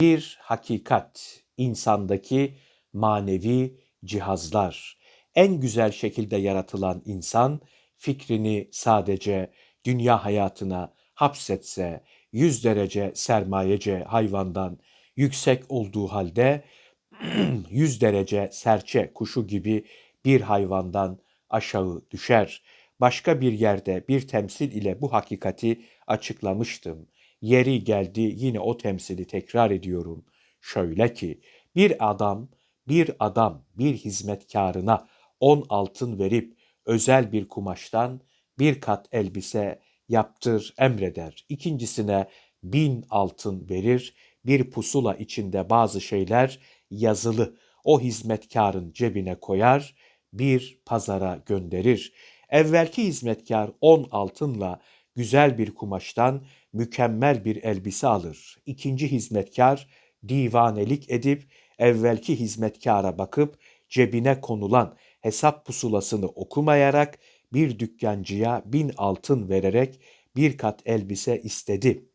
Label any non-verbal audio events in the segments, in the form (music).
Bir hakikat, insandaki manevi cihazlar. En güzel şekilde yaratılan insan fikrini sadece dünya hayatına hapsetse, yüz derece sermayece hayvandan yüksek olduğu halde (clears throat) 100 derece serçe kuşu gibi bir hayvandan aşağı düşer. Başka bir yerde bir temsil ile bu hakikati açıklamıştım. Yeri geldi yine o temsili tekrar ediyorum. Şöyle ki bir adam bir adam bir hizmetkarına on altın verip özel bir kumaştan bir kat elbise yaptır emreder. İkincisine bin altın verir, bir pusula içinde bazı şeyler yazılı o hizmetkarın cebine koyar, bir pazara gönderir. Evvelki hizmetkar on altınla güzel bir kumaştan mükemmel bir elbise alır. İkinci hizmetkar divanelik edip evvelki hizmetkara bakıp cebine konulan hesap pusulasını okumayarak bir dükkancıya bin altın vererek bir kat elbise istedi.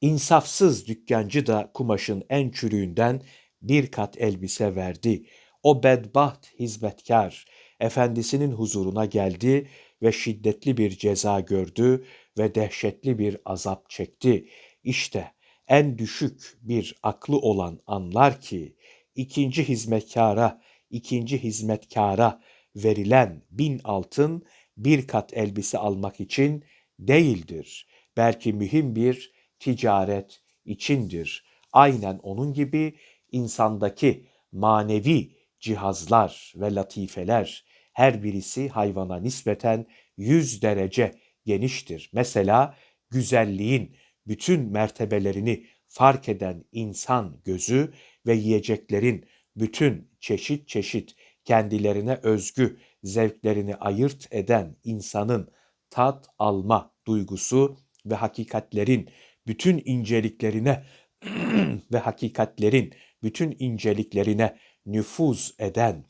İnsafsız dükkancı da kumaşın en çürüğünden bir kat elbise verdi. O bedbaht hizmetkar efendisinin huzuruna geldi ve şiddetli bir ceza gördü ve dehşetli bir azap çekti. İşte en düşük bir aklı olan anlar ki ikinci hizmetkara, ikinci hizmetkara verilen bin altın bir kat elbise almak için değildir. Belki mühim bir ticaret içindir. Aynen onun gibi insandaki manevi cihazlar ve latifeler her birisi hayvana nispeten yüz derece geniştir. Mesela güzelliğin bütün mertebelerini fark eden insan gözü ve yiyeceklerin bütün çeşit çeşit kendilerine özgü zevklerini ayırt eden insanın tat alma duygusu ve hakikatlerin bütün inceliklerine (clears throat) ve hakikatlerin bütün inceliklerine nüfuz eden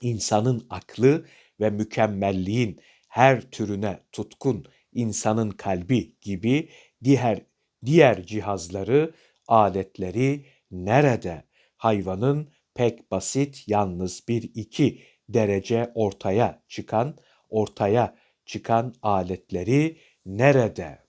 insanın aklı ve mükemmelliğin her türüne tutkun insanın kalbi gibi diğer diğer cihazları, aletleri nerede? Hayvanın pek basit yalnız bir iki derece ortaya çıkan ortaya çıkan aletleri nerede?